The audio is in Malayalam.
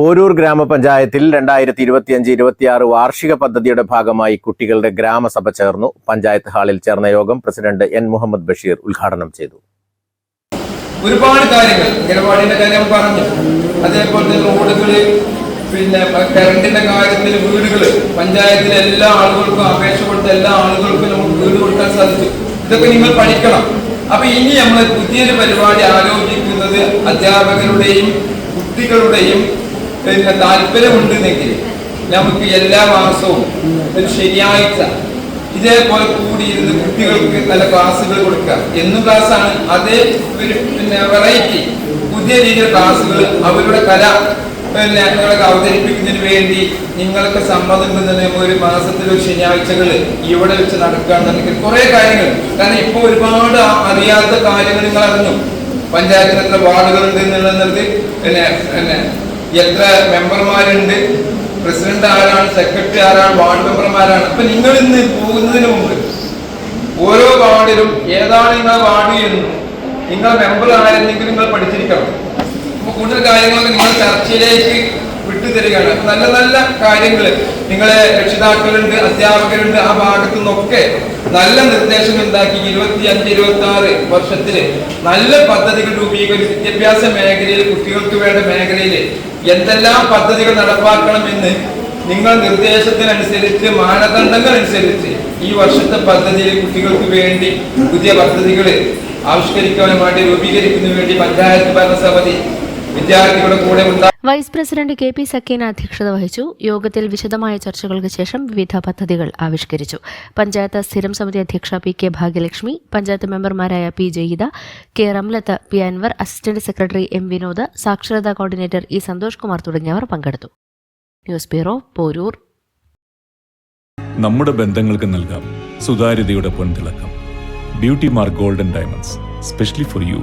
പോരൂർ ഗ്രാമപഞ്ചായത്തിൽ രണ്ടായിരത്തി ഇരുപത്തിയഞ്ച് ഇരുപത്തിയാറ് വാർഷിക പദ്ധതിയുടെ ഭാഗമായി കുട്ടികളുടെ ഗ്രാമസഭ ചേർന്നു. പഞ്ചായത്ത് ഹാളിൽ ചേർന്ന യോഗം പ്രസിഡന്റ് എൻ മുഹമ്മദ് ബഷീർ ഉദ്ഘാടനം ചെയ്തു. ഒരുപാട് കാര്യങ്ങൾ ഇടപാടിന്റെ കാര്യം പറഞ്ഞു. അതേപോലെ തന്നെ പിന്നെ കറണ്ടിന്റെ കാര്യത്തിൽ വീടുകൾ. പഞ്ചായത്തിലെ എല്ലാ ആളുകൾക്കും അപേക്ഷ കൊടുത്ത എല്ലാ ആളുകൾക്കും നമുക്ക് വീട് കൊടുക്കാൻ സാധിച്ചു. ഇതൊക്കെ നിങ്ങൾ പഠിക്കണം. അപ്പൊ ഇനി നമ്മൾ പുതിയൊരു പരിപാടി ആലോചിക്കുന്നത് അധ്യാപകരുടെയും കുട്ടികളുടെയും പിന്നെ താല്പര്യമുണ്ടെന്നെങ്കിൽ നമുക്ക് എല്ലാ മാസവും ഒരു ശനിയാഴ്ച ഇതേപോലെ കൂടിയിരുന്ന് കുട്ടികൾക്ക് നല്ല ക്ലാസ്സുകൾ കൊടുക്കാം എന്നും ക്ലാസ്സാണ്. അതേ ഒരു പിന്നെ വെറൈറ്റി പുതിയ രീതിയിൽ ക്ലാസ്സുകൾ അവരുടെ കല പിന്നെ നിങ്ങളൊക്കെ അവതരിപ്പിക്കുന്നതിന് വേണ്ടി നിങ്ങൾക്ക് സമ്മതം ഒരു മാസത്തിൽ ഒരു ശനിയാഴ്ചകൾ ഇവിടെ വെച്ച് നടക്കുകയാണെന്നുണ്ടെങ്കിൽ കുറെ കാര്യങ്ങൾ. കാരണം ഇപ്പോൾ ഒരുപാട് അറിയാത്ത കാര്യങ്ങൾ നിങ്ങൾ അറിഞ്ഞു. പഞ്ചായത്തിൽ വാർഡുകൾ വാർഡുകളുണ്ട് എന്നുള്ളത് പിന്നെ പിന്നെ എത്ര മെമ്പർമാരുണ്ട്? പ്രസിഡന്റ് ആരാണ്? സെക്രട്ടറി ആരാണ്? വാർഡ് മെമ്പർമാരാണ്. അപ്പൊ നിങ്ങൾ ഇന്ന് പോകുന്നതിന് മുമ്പ് ഓരോ വാർഡിലും ഏതാണ് നിങ്ങളുടെ വാർഡ് എന്നും നിങ്ങൾ മെമ്പർ ആയിരുന്നെങ്കിൽ നിങ്ങൾ പഠിച്ചിരിക്കണം. അപ്പൊ കൂടുതൽ കാര്യങ്ങളൊക്കെ നിങ്ങൾ ചർച്ചയിലേക്ക് വിട്ടുതരികയാണ്. നല്ല നല്ല കാര്യങ്ങൾ നിങ്ങളെ രക്ഷിതാക്കളുണ്ട് അധ്യാപകരുണ്ട് ആ ഭാഗത്തു നിന്നൊക്കെ നല്ല നിർദ്ദേശങ്ങൾ ഉണ്ടാക്കി ഇരുപത്തി അഞ്ച് ഇരുപത്തി ആറ് വർഷത്തിൽ. നല്ല പദ്ധതികൾ രൂപീകരിച്ച് വിദ്യാഭ്യാസ മേഖലയിൽ കുട്ടികൾക്ക് വേണ്ട മേഖലയിൽ എന്തെല്ലാം പദ്ധതികൾ നടപ്പാക്കണമെന്ന് നിങ്ങൾ നിർദ്ദേശത്തിനനുസരിച്ച് മാനദണ്ഡങ്ങൾ അനുസരിച്ച് ഈ വർഷത്തെ പദ്ധതിയിൽ കുട്ടികൾക്ക് വേണ്ടി പുതിയ പദ്ധതികൾ ആവിഷ്കരിക്കുവാൻ വേണ്ടി രൂപീകരിക്കുന്നതിന് വേണ്ടി പഞ്ചായത്ത് ഭരണസമിതി വിദ്യാർത്ഥികളുടെ കൂടെ ഉണ്ടാകും. Vice president K P Sakeena അധ്യക്ഷത വഹിച്ചു. യോഗത്തിൽ വിശദമായ ചർച്ചകൾക്ക് ശേഷം വിവിധ പദ്ധതികൾ ആവിഷ്കരിച്ചു. പഞ്ചായത്ത് സ്ഥിരം സമിതി അധ്യക്ഷ പി കെ ഭാഗ്യലക്ഷ്മി പഞ്ചായത്ത് മെമ്പർമാരായ P Jayitha K Ramlath P Anwar assistant secretary M Vinod സാക്ഷരതാ കോർഡിനേറ്റർ ഇ സന്തോഷ് കുമാർ തുടങ്ങിയവർ പങ്കെടുത്തു. News bureau Poroor. നമ്മുടെ ബന്ധങ്ങൾക്ക് നൽകാം. സുതാര്യതയുടെ പൊൻതിളക്കം. Beauty mark golden diamonds specially for you.